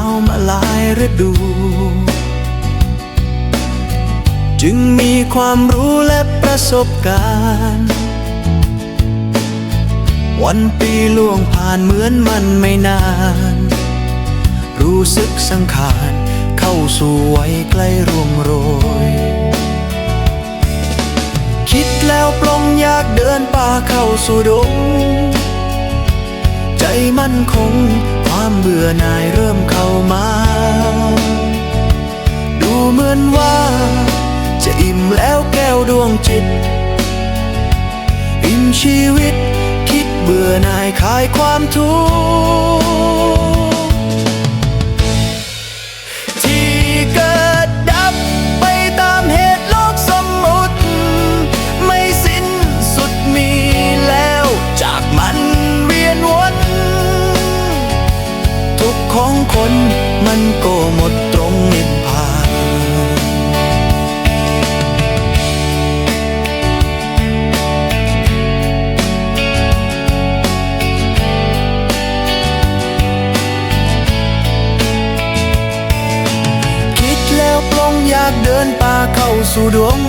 าวมาหลายฤดู จึงมีความรู้และประสบการณ์ วันปีล่วงผ่านเหมือนมันไม่นาน รู้สึกสังขารเข้าสู่วัยใกล้ร่วงโรย คิดแล้วปลงอยากเดินป่าเข้าสู่ดง ใจมั่นคง เบื่อหน่ายเริ่มเข้ามา ดูเหมือนว่า จะอิ่มแล้วแก้วดวงจิต อิ่มชีวิต คิดเบื่อหน่ายคลายความทุก น มันก็หมดตรงนิพพาน คิดแล้วปลงอยากเดินป่าเข้าสู่ดวง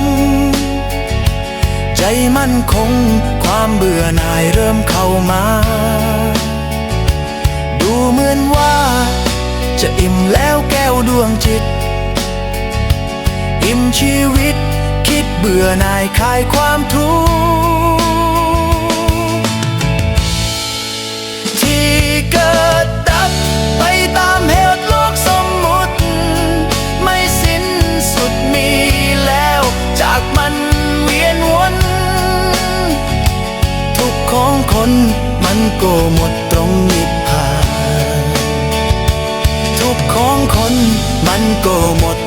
ใจมั่นคง ความเบื่อหน่ายเริ่มเข้ามา อิ่มแล้วแก้วดวงจิต อิ่มชีวิต คิดเบื่อหน่ายคลายความทุกข์ที่เกิดดับไปตามเหตุโลกสมมุติ ไม่สิ้นสุดมีแล้วจากมันเวียนวน ทุกของคนมันก็หมดตรงนิพพาน ทุกข์ของคนมันก็หมด